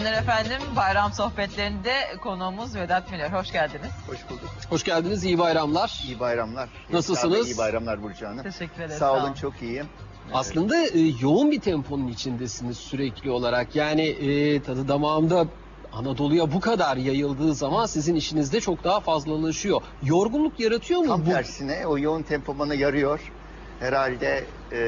günler efendim. Bayram sohbetlerinde konuğumuz Vedat Milor. Hoş geldiniz. Hoş bulduk. Hoş geldiniz, iyi bayramlar. İyi bayramlar. Nasılsınız? Esra Bey, İyi bayramlar Burcu Hanım. Teşekkür ederiz. Sağ olun çok iyiyim. Aslında e, yoğun bir temponun içindesiniz sürekli olarak. Yani e, tadı damağımda Anadolu'ya bu kadar yayıldığı zaman sizin işinizde çok daha fazlalaşıyor. Yorgunluk yaratıyor mu Tam bu? tersine o yoğun tempo bana yarıyor. Herhalde e,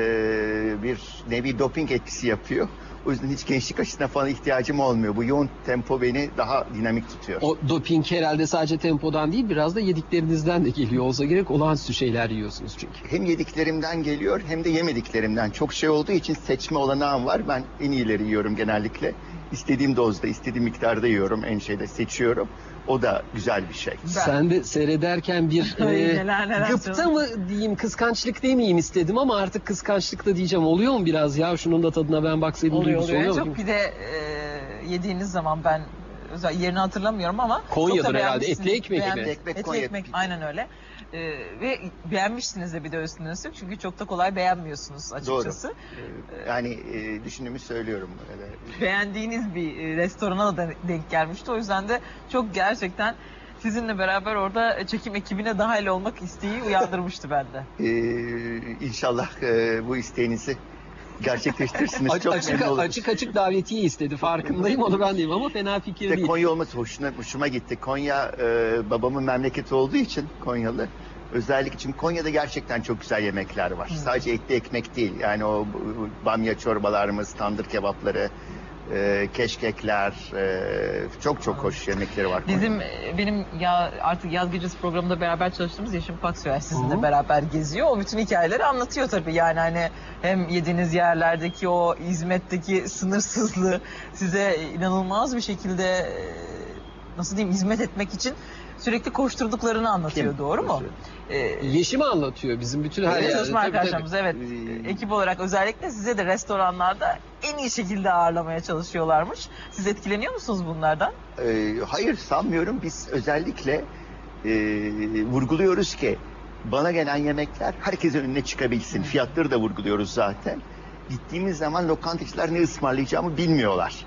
bir nevi doping etkisi yapıyor. O yüzden hiç gençlik aşısına falan ihtiyacım olmuyor. Bu yoğun tempo beni daha dinamik tutuyor. O doping herhalde sadece tempodan değil biraz da yediklerinizden de geliyor olsa gerek. Olağanüstü şeyler yiyorsunuz çünkü. Hem yediklerimden geliyor hem de yemediklerimden. Çok şey olduğu için seçme olanağım var. Ben en iyileri yiyorum genellikle. İstediğim dozda, istediğim miktarda yiyorum. En şeyde seçiyorum. O da güzel bir şey. Ben- Sen de seyrederken bir e, neler neler gıpta canım. mı diyeyim kıskançlık demeyeyim istedim ama artık kıskançlık da diyeceğim. Oluyor mu biraz ya şunun da tadına ben baksaydım Oluyor duygusu oluyor. Oluyor mu? çok pide e, yediğiniz zaman ben özel yerini hatırlamıyorum ama Konyadır çok da herhalde. Etli ekmek mi? Beğen- Etli ekmek, Etli Konya ekmek aynen öyle. E, ve beğenmişsiniz de bir de üstüne üstlük çünkü çok da kolay beğenmiyorsunuz açıkçası. Ee, Yani e, düşündüğümü söylüyorum. Öyle. beğendiğiniz bir e, restorana da denk gelmişti. O yüzden de çok gerçekten sizinle beraber orada çekim ekibine dahil olmak isteği uyandırmıştı bende. Ee, inşallah e, bu isteğinizi gerçekleştirirsiniz. Çok açık, memnun açık açık davetiye istedi farkındayım onu ben değilim ama fena fikir İşte değil. Konya olması hoşuna, hoşuma gitti. Konya e, babamın memleketi olduğu için Konyalı. Özellikle çünkü Konya'da gerçekten çok güzel yemekler var. Sadece etli ekmek değil. Yani o bamya çorbalarımız, tandır kebapları, e, keşkekler, e, çok çok hoş yemekleri var. Bizim e, benim ya artık yaz gecesi programında beraber çalıştığımız Yeşim Paksoy sizinle beraber geziyor. O bütün hikayeleri anlatıyor tabii. Yani hani hem yediğiniz yerlerdeki o hizmetteki sınırsızlığı size inanılmaz bir şekilde e, nasıl diyeyim hizmet etmek için sürekli koşturduklarını anlatıyor. Kim? Doğru mu? E, Yeşimi anlatıyor bizim bütün her yerde. Çalışma arkadaşlarımız evet. Ee, Ekip olarak özellikle size de restoranlarda en iyi şekilde ağırlamaya çalışıyorlarmış. Siz etkileniyor musunuz bunlardan? Ee, hayır sanmıyorum. Biz özellikle e, vurguluyoruz ki bana gelen yemekler herkesin önüne çıkabilsin. Fiyatları da vurguluyoruz zaten. Gittiğimiz zaman lokantacılar ne ısmarlayacağımı bilmiyorlar.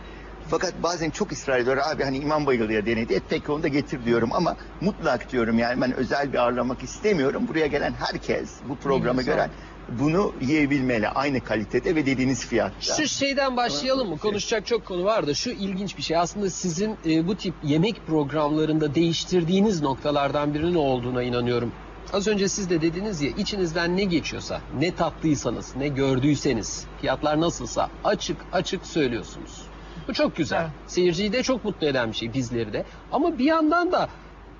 Fakat bazen çok ısrar ediyor abi hani imam bayılıyor denedi. Et peki onu da getir diyorum ama mutlak diyorum yani ben özel bir ağırlamak istemiyorum. Buraya gelen herkes bu programı gören bunu yiyebilmeli aynı kalitede ve dediğiniz fiyatta. Şu şeyden başlayalım mı? Konuşacak çok konu var da şu ilginç bir şey. Aslında sizin e, bu tip yemek programlarında değiştirdiğiniz noktalardan birinin olduğuna inanıyorum. Az önce siz de dediniz ya içinizden ne geçiyorsa, ne tattıysanız, ne gördüyseniz, fiyatlar nasılsa açık açık söylüyorsunuz. Bu çok güzel. Evet. Seyirciyi de çok mutlu eden bir şey bizleri de. Ama bir yandan da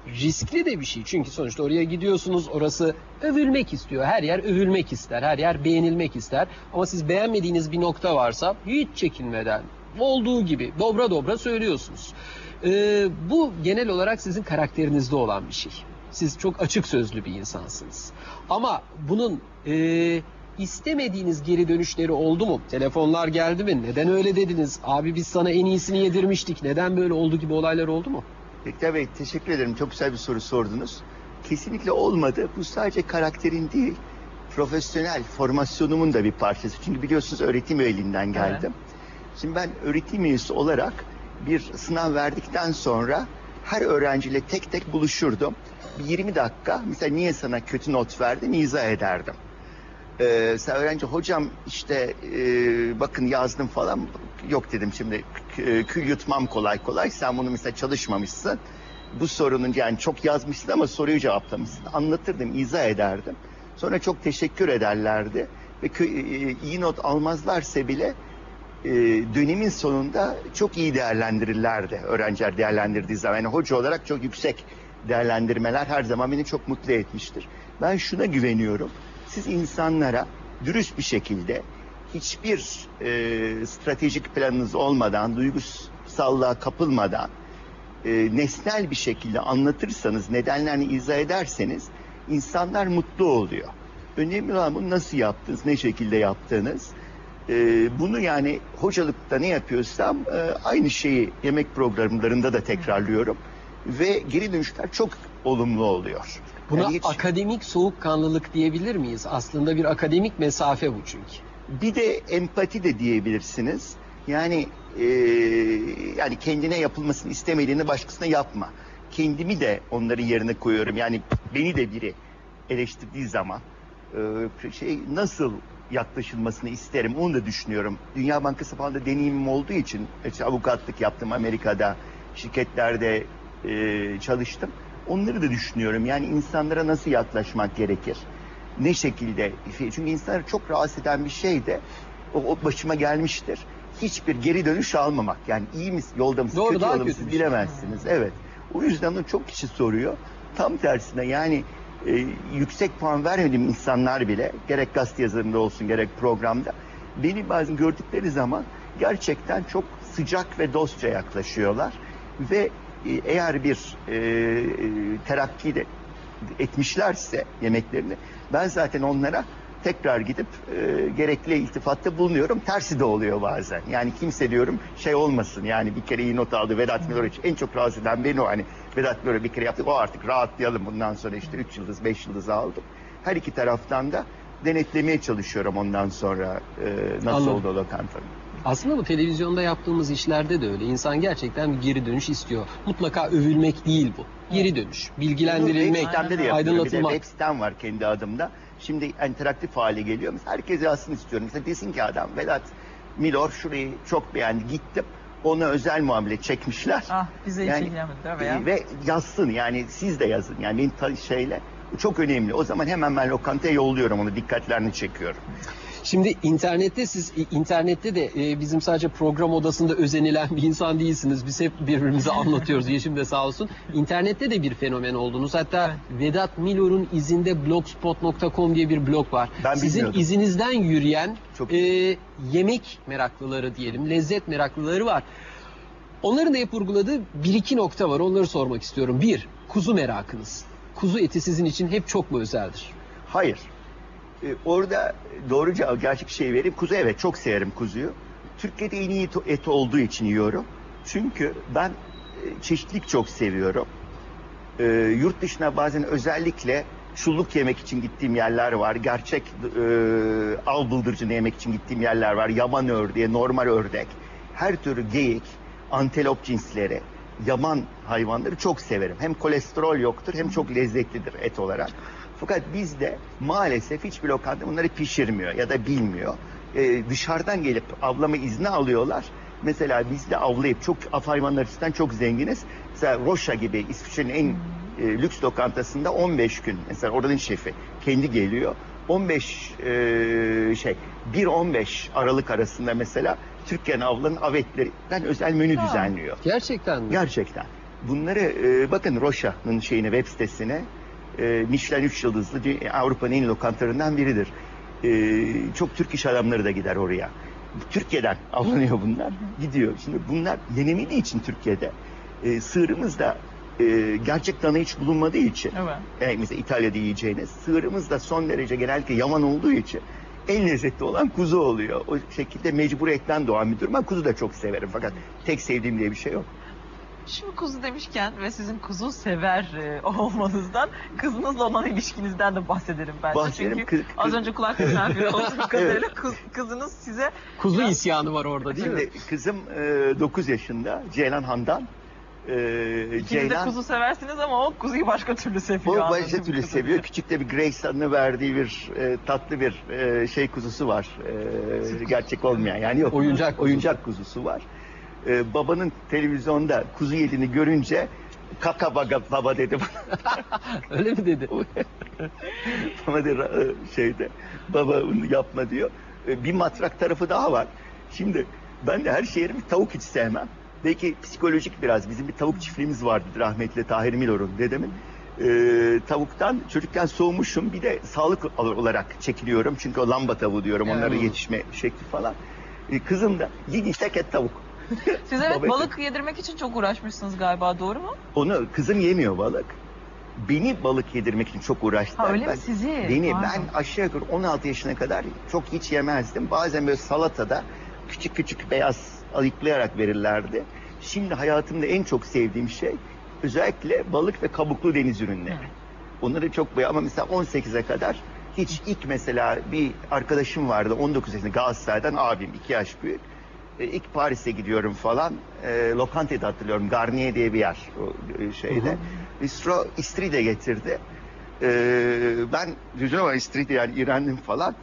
riskli de bir şey. Çünkü sonuçta oraya gidiyorsunuz orası övülmek istiyor. Her yer övülmek ister. Her yer beğenilmek ister. Ama siz beğenmediğiniz bir nokta varsa hiç çekinmeden olduğu gibi dobra dobra söylüyorsunuz. Ee, bu genel olarak sizin karakterinizde olan bir şey. Siz çok açık sözlü bir insansınız. Ama bunun e, istemediğiniz geri dönüşleri oldu mu? Telefonlar geldi mi? Neden öyle dediniz? Abi biz sana en iyisini yedirmiştik. Neden böyle oldu gibi olaylar oldu mu? Bekler Bey teşekkür ederim. Çok güzel bir soru sordunuz. Kesinlikle olmadı. Bu sadece karakterin değil, profesyonel formasyonumun da bir parçası. Çünkü biliyorsunuz öğretim üyeliğinden geldim. Şimdi ben öğretim üyesi olarak bir sınav verdikten sonra her öğrenciyle tek tek buluşurdum. Bir 20 dakika mesela niye sana kötü not verdim izah ederdim. Ee, mesela öğrenci hocam işte e, bakın yazdım falan. Yok dedim şimdi k- kül yutmam kolay kolay. Sen bunu mesela çalışmamışsın. Bu sorunun yani çok yazmışsın ama soruyu cevaplamışsın. Anlatırdım izah ederdim. Sonra çok teşekkür ederlerdi. Ve e, iyi not almazlarsa bile e, dönemin sonunda çok iyi değerlendirirlerdi. Öğrenciler değerlendirdiği zaman. Yani hoca olarak çok yüksek değerlendirmeler her zaman beni çok mutlu etmiştir. Ben şuna güveniyorum siz insanlara dürüst bir şekilde hiçbir e, stratejik planınız olmadan, duygusallığa kapılmadan e, nesnel bir şekilde anlatırsanız, nedenlerini izah ederseniz insanlar mutlu oluyor. Önemli olan bunu nasıl yaptınız, ne şekilde yaptığınız. E, bunu yani hocalıkta ne yapıyorsam e, aynı şeyi yemek programlarında da tekrarlıyorum. Ve geri dönüşler çok olumlu oluyor. Buna Yani hiç- akademik soğukkanlılık diyebilir miyiz? Aslında bir akademik mesafe bu çünkü. Bir de empati de diyebilirsiniz. Yani e, yani kendine yapılmasını istemediğini başkasına yapma. Kendimi de onların yerine koyuyorum. Yani beni de biri eleştirdiği zaman e, şey nasıl yaklaşılmasını isterim onu da düşünüyorum. Dünya Bankası falan da deneyimim olduğu için işte avukatlık yaptım Amerika'da şirketlerde e, çalıştım. Onları da düşünüyorum. Yani insanlara nasıl yaklaşmak gerekir? Ne şekilde? Çünkü insanları çok rahatsız eden bir şey de o, o başıma gelmiştir. Hiçbir geri dönüş almamak. Yani iyi mi yolda mısınız, Doğru, kötü yolda mısınız bir şey. bilemezsiniz. Evet. O yüzden onu çok kişi soruyor. Tam tersine yani e, yüksek puan vermediğim insanlar bile gerek gazete yazarında olsun gerek programda beni bazen gördükleri zaman gerçekten çok sıcak ve dostça yaklaşıyorlar ve eğer bir e, e, terakki de etmişlerse yemeklerini ben zaten onlara tekrar gidip e, gerekli iltifatta bulunuyorum. Tersi de oluyor bazen. Yani kimse diyorum şey olmasın yani bir kere iyi not aldı Vedat Milor için. En çok rahatsız eden beni o hani Vedat Milor'u bir kere yaptık o artık rahatlayalım bundan sonra işte 3 yıldız 5 yıldız aldım. Her iki taraftan da denetlemeye çalışıyorum ondan sonra e, nasıl Anladım. oldu lokantanın. Aslında bu televizyonda yaptığımız işlerde de öyle. İnsan gerçekten bir geri dönüş istiyor. Mutlaka övülmek değil bu. Geri dönüş, bilgilendirilmek, de yapıyorum. Bir de aydınlatılmak. web sitem var kendi adımda. Şimdi interaktif hale geliyor. Mesela herkes yazsın istiyorum. Mesela desin ki adam Vedat Milor şurayı çok beğendi gittim. Ona özel muamele çekmişler. Ah bize hiç Yani, ilgilenmediler veya. Ve yazsın yani siz de yazın. Yani benim şeyle bu çok önemli. O zaman hemen ben lokantaya yolluyorum onu dikkatlerini çekiyorum. Şimdi internette siz internette de e, bizim sadece program odasında özenilen bir insan değilsiniz. Biz hep birbirimize anlatıyoruz. Yeşim de sağ olsun. İnternette de bir fenomen oldunuz. Hatta Vedat Milor'un izinde blogspot.com diye bir blog var. Ben Sizin bilmiyordum. izinizden yürüyen Çok e, yemek meraklıları diyelim, lezzet meraklıları var. Onların da hep vurguladığı bir iki nokta var. Onları sormak istiyorum. Bir, kuzu merakınız. Kuzu eti sizin için hep çok mu özeldir? Hayır. Ee, orada doğru cevap gerçek şey vereyim. Kuzu evet çok severim kuzuyu. Türkiye'de en iyi et olduğu için yiyorum. Çünkü ben e, çeşitlilik çok seviyorum. Ee, yurt dışına bazen özellikle çulluk yemek için gittiğim yerler var. Gerçek e, av bıldırcını yemek için gittiğim yerler var. Yaban ördeği, normal ördek. Her türlü geyik, antelop cinsleri, yaban hayvanları çok severim. Hem kolesterol yoktur hem çok lezzetlidir et olarak. Fakat bizde maalesef hiçbir lokanta bunları pişirmiyor ya da bilmiyor. Ee, dışarıdan gelip avlama izni alıyorlar. Mesela bizde avlayıp çok hayvanları açısından çok zenginiz. Mesela Roşa gibi İsviçre'nin en e, lüks lokantasında 15 gün mesela oranın şefi kendi geliyor. 15 e, şey 1-15 Aralık arasında mesela Türkiye'nin avlanan av etlerinden özel menü Ha. düzenliyor. Gerçekten mi? Gerçekten. Bunları e, bakın Roşa'nın şeyine web sitesine e, Michelin 3 yıldızlı dü- Avrupa'nın en iyi lokantalarından biridir. E, çok Türk iş adamları da gider oraya. Türkiye'den avlanıyor bunlar. Gidiyor. Şimdi bunlar yenemediği için Türkiye'de e, sığırımız da e, gerçek dana hiç bulunmadığı için Evet. e, mesela İtalya'da yiyeceğiniz sığırımız da son derece genellikle yaman olduğu için en lezzetli olan kuzu oluyor. O şekilde mecburiyetten doğan bir durum. Ben kuzu da çok severim fakat tek sevdiğim diye bir şey yok. Şimdi kuzu demişken ve sizin kuzu sever e, olmanızdan kızınızla olan ilişkinizden de bahsedelim bence. Bahsedelim. Çünkü Kız- az önce kulak misafiri olduğum kadarıyla kız- kızınız size Kuzu Biraz- isyanı var orada değil mi? Şimdi kızım e, 9 yaşında Ceylan Handan. E, ikiniz de Ceylan kuzu seversiniz ama o kuzuyu başka türlü o seviyor. başka anladığım türlü kadarıyla. seviyor. Küçük de bir Grace adını verdiği bir e, tatlı bir e, şey kuzusu var. E, gerçek olmayan yani yok. Oyuncak kuzusu. Oyuncak kuzusu var. E, babanın televizyonda kuzu yediğini görünce kaka baga baba dedi Öyle mi dedi? Ama de e, şeyde baba bunu yapma diyor. E, Bir matrak tarafı daha var. Şimdi ben de her şeyi bir tavuk hiç sevmem. Belki psikolojik biraz. Bizim bir tavuk çiftliğimiz vardı rahmetli Tahir Milor'un dedemin. E, tavuktan çocukken soğumuşum. Bir de sağlık olarak çekiliyorum. Çünkü o lamba tavuğu diyorum. Evet. Onların yetişme şekli falan. E, kızım da yedi tek et tavuk. Siz evet Baba- balık yedirmek için çok uğraşmışsınız galiba doğru mu? Onu kızım yemiyor balık. Beni balık yedirmek için çok uğraştılar. Ha öyle Ben- mi sizi? Beni Pardon. ben aşağı yukarı 16 yaşına kadar çok hiç yemezdim. Bazen böyle salatada küçük küçük beyaz ayıklayarak verirlerdi. Şimdi hayatımda en çok sevdiğim şey özellikle balık ve kabuklu deniz ürünleri. Hı. Onları çok beğen ama mesela 18'e kadar hiç ilk mesela bir arkadaşım vardı 19 yaşında Galatasaray'dan abim 2 yaş büyük. E, ilk Paris'e gidiyorum falan. E, lokantayı hatırlıyorum. Garnier diye bir yer o e, şeyde. Hı hı. Bistro istiridye getirdi. E, ben dedim ama istiridye yani iğrendim falan.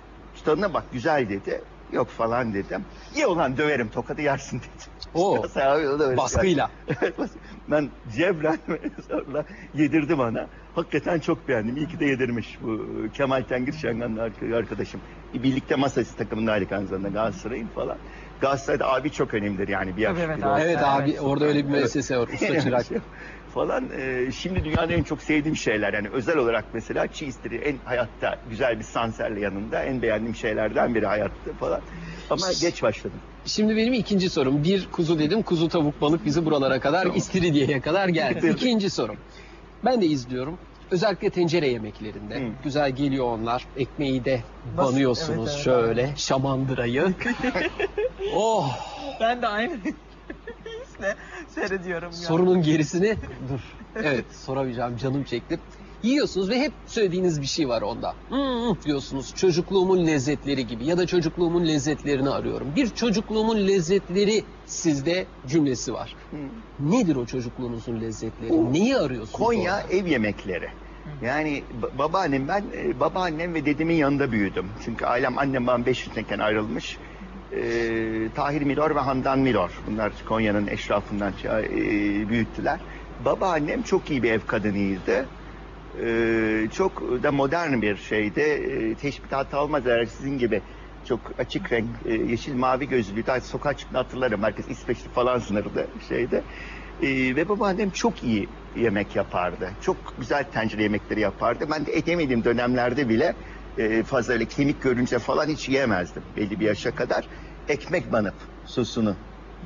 Tadına bak güzel dedi. Yok falan dedim. İyi olan döverim tokadı yersin dedi. Oo, İşte abi o da öyle baskıyla. Evet, bas- ben cebren sonra yedirdim ona. Hakikaten çok beğendim. İyi ki de yedirmiş bu Kemal Tengir Şengan'la ark- arkadaşım. Birlikte masası takımındaydık aynı zamanda Galatasaray'ın falan. Galatasaray'da abi çok önemlidir yani bir yaş. Evet biri abi. Evet abi Evet. orada öyle bir müessese var. Usta çırak. falan. Ee, şimdi dünyanın en çok sevdiğim şeyler yani özel olarak mesela cheese'leri en hayatta güzel bir sanserle yanında en beğendiğim şeylerden biri hayatta falan. Ama geç başladım. Şimdi benim ikinci sorum. Bir kuzu dedim. Kuzu tavuk balık bizi buralara kadar Tamam. istiridyeye kadar geldi. Evet. İkinci sorum. Ben de izliyorum. Özellikle tencere yemeklerinde. Hı. Güzel geliyor onlar. Ekmeği de Bas- banıyorsunuz evet, evet, şöyle. Şamandırayı. oh! Ben de aynı hisle seyrediyorum. ya. Sorunun gerisini dur. Evet soramayacağım canım çekti. Yiyorsunuz ve hep söylediğiniz bir şey var onda. Hmm, diyorsunuz çocukluğumun lezzetleri gibi ya da çocukluğumun lezzetlerini arıyorum. Bir çocukluğumun lezzetleri sizde cümlesi var. Nedir o çocukluğunuzun lezzetleri? O- Neyi arıyorsunuz Konya orada? ev yemekleri. Yani ba- babaannem ben e, babaannem ve dedemin yanında büyüdüm. Çünkü ailem annem babam 5 yaşındayken ayrılmış. Ee, Tahir Milor ve Handan Milor. Bunlar Konya'nın eşrafından e, büyüttüler. Babaannem çok iyi bir ev kadınıydı. Ee, çok da modern bir şeydi. Ee, teşbihat almaz eğer sizin gibi çok açık renk, e, yeşil mavi gözlüydü. Daha sokağa çıktığını hatırlarım. Herkes İsveçli falan sınırdı şeyde. Ee, ve babaannem çok iyi yemek yapardı. Çok güzel tencere yemekleri yapardı. Ben de et yemediğim dönemlerde bile e, fazla öyle kemik görünce falan hiç yiyemezdim belli bir yaşa kadar. Ekmek banıp sosunu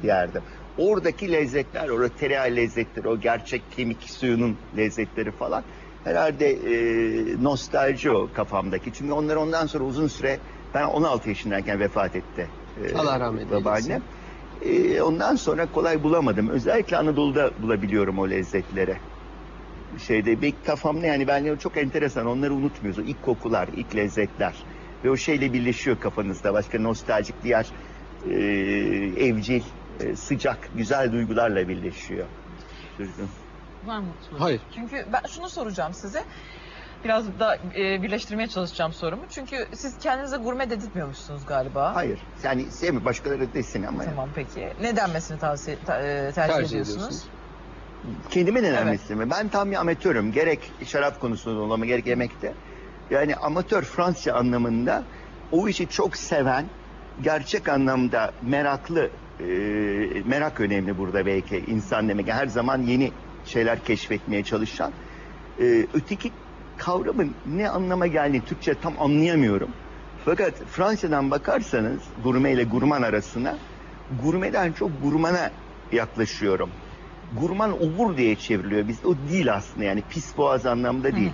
yerdim. Oradaki lezzetler, o tereyağı lezzetleri, o gerçek kemik suyunun lezzetleri falan herhalde e, nostalji o kafamdaki. Çünkü onlar ondan sonra uzun süre ben 16 yaşındayken vefat etti. e, Allah rahmet eylesin. Babaannem. E, ondan sonra kolay bulamadım. Özellikle Anadolu'da bulabiliyorum o lezzetleri. Şeyde bir kafamda yani ben çok enteresan onları unutmuyoruz. O ilk kokular, ilk lezzetler. Ve o şeyle birleşiyor kafanızda. Başka nostaljik diğer e, evcil, e, sıcak, güzel duygularla birleşiyor. Duydum. Var soru? Hayır. Çünkü ben şunu soracağım size. Biraz da e, birleştirmeye çalışacağım sorumu. Çünkü siz kendinize gurme dedirtmiyormuşsunuz galiba. Hayır. Yani sevmi başkaları desin ama. Tamam peki. Ne denmesini tavsiye ta- e, tercih, Tercih ediyorsunuz? ediyorsunuz. Kendime denenmesi mi? Ben tam bir amatörüm. Gerek şarap konusunda olama gerek yemekte. Yani amatör Fransızca anlamında o işi çok seven, gerçek anlamda meraklı, e, merak önemli burada belki insan demek. Her zaman yeni şeyler keşfetmeye çalışan. E, öteki kavramın ne anlama geldiğini Türkçe tam anlayamıyorum. Fakat Fransa'dan bakarsanız gurme ile gurman arasına gurmeden çok gurmana yaklaşıyorum. Gurman obur diye çevriliyor. Biz o değil aslında yani pis boğaz anlamda değil.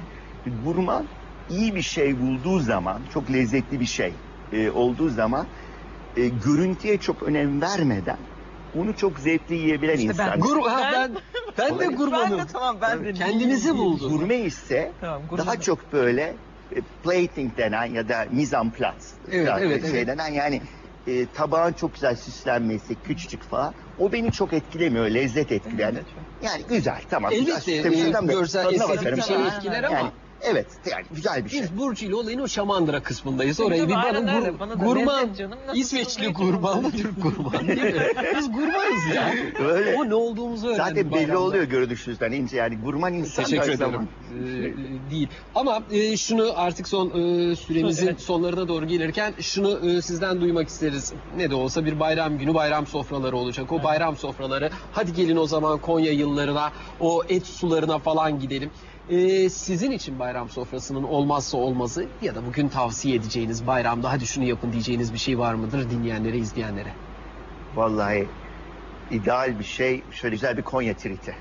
Gurman iyi bir şey bulduğu zaman, çok lezzetli bir şey e, olduğu zaman e, görüntüye çok önem vermeden onu çok zevkli yiyebilen İşte ben- insan. Gur ha, ben ben de Olabilir. Ben gurmanım. de tamam ben de Kendinizi buldun. Gurme ise Tamam, daha çok böyle e, plating denen ya da mise en place Evet, evet, şey evet. denen yani e, tabağın çok güzel süslenmesi, küçücük falan. O beni çok etkilemiyor, lezzet etkiliyor. Yani, Evet, yani güzel, tamam. Elbette, güzel, e, görsel, estetik şey etkiler ama- Yani, evet, yani güzel bir şey. Biz Burcu ile olayın o şamandıra kısmındayız. Orayı bir bana, gur. Bana gurman, İsveçli gurman, geçiyor? Türk gurman değil mi? Biz gurmanız ya. Öyle. O ne olduğumuzu öğrendik Zaten belli bayramda. oluyor görünüşünüzden ince yani gurman insan Teşekkür ederim. Ee, değil. Ama e, şunu artık son e, süremizin Evet. sonlarına doğru gelirken şunu e, sizden duymak isteriz. Ne de olsa bir bayram günü bayram sofraları olacak. O bayram sofraları hadi gelin o zaman Konya yıllarına o et sularına falan gidelim. E, sizin için bayram sofrasının olmazsa olmazı ya da bugün tavsiye edeceğiniz bayramda hadi şunu yapın diyeceğiniz bir şey var mıdır dinleyenlere izleyenlere? Vallahi ideal bir şey şöyle güzel bir Konya triti.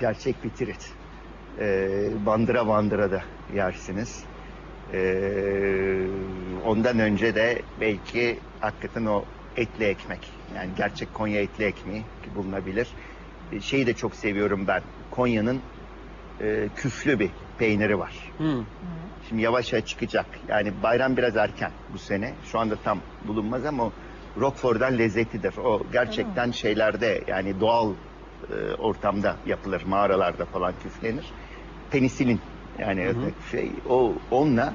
Gerçek bir trit. Ee, bandıra bandıra da yersiniz. Ee, ondan önce de belki hakikaten o etli ekmek. Yani gerçek Konya etli ekmeği bulunabilir. Ee, Şeyi de çok seviyorum ben. Konya'nın e, küflü bir peyniri var. Hı. Şimdi yavaş yavaş çıkacak. Yani bayram biraz erken bu sene. Şu anda tam bulunmaz ama o Roquefort'dan lezzetlidir. O gerçekten şeylerde yani doğal e, ortamda yapılır. Mağaralarda falan küflenir. Penisilin yani Hı hı. şey o onunla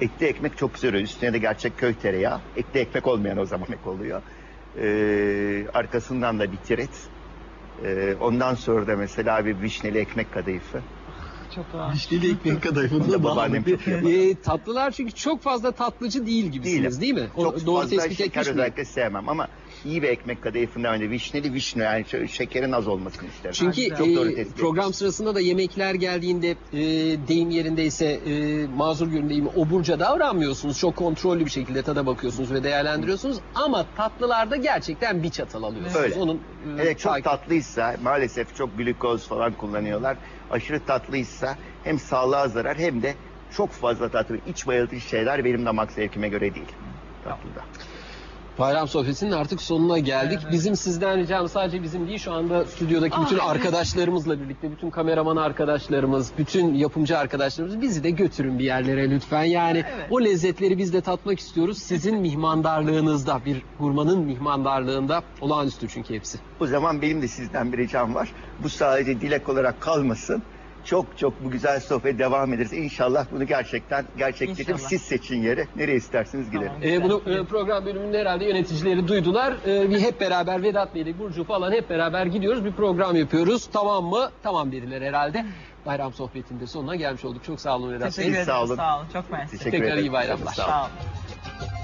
etli ekmek çok güzel oluyor. Üstüne de gerçek köy tereyağı. Etli ekmek olmayan o zaman ekmek oluyor. Ee, arkasından da bir tiret. Ee, ondan sonra da mesela bir vişneli ekmek kadayıfı. Çok rahat. Vişneli ekmek kadayıfı Bunu da babaannem çok e, Tatlılar çünkü çok fazla tatlıcı değil gibisiniz değil mi? O, Çok doğru fazla tespit şeker etmiş miyim? özellikle sevmem ama iyi bir ekmek kadayıfından önce vişneli vişne yani şekerin az olmasını isterim. Çünkü Çok e, doğru tespit program etmiş. sırasında da yemekler geldiğinde e, deyim yerindeyse e, mazur görün deyimi oburca davranmıyorsunuz. Çok kontrollü bir şekilde tada bakıyorsunuz ve değerlendiriyorsunuz. Ama tatlılarda gerçekten bir çatal alıyorsunuz. Öyle. Onun e, Hele çok takip- tatlıysa maalesef çok glikoz falan kullanıyorlar. Aşırı tatlıysa hem sağlığa zarar hem de çok fazla tatlı iç bayıltıcı şeyler benim damak zevkime göre değil tatlıda. Bayram sohbetinin artık sonuna geldik. Evet. Bizim sizden ricamız sadece bizim değil şu anda stüdyodaki bütün Aa, evet. arkadaşlarımızla birlikte bütün kameraman arkadaşlarımız, bütün yapımcı arkadaşlarımız bizi de götürün bir yerlere lütfen. Yani Evet. o lezzetleri biz de tatmak istiyoruz. Sizin mihmandarlığınızda, bir gurmanın mihmandarlığında olağanüstü çünkü hepsi. O zaman benim de sizden bir ricam var. Bu sadece dilek olarak kalmasın. Çok çok bu güzel sohbet devam ederiz. İnşallah bunu gerçekten gerçekleştirir. İnşallah. Siz seçin yeri. Nereye isterseniz gidelim. Tamam. Ee, bunu e, program bölümünde herhalde yöneticileri duydular. Ee, bir hep beraber Vedat Bey ile Burcu falan hep beraber gidiyoruz. Bir program yapıyoruz. Tamam mı? Tamam dediler herhalde. Bayram sohbetinde sonuna gelmiş olduk. Çok sağ olun Vedat Bey. Teşekkür ederim. Sağ olun. Sağ olun. Çok mersi. Teşekkür Tekrar ederim. iyi bayramlar. Sağ olun. Sağ olun.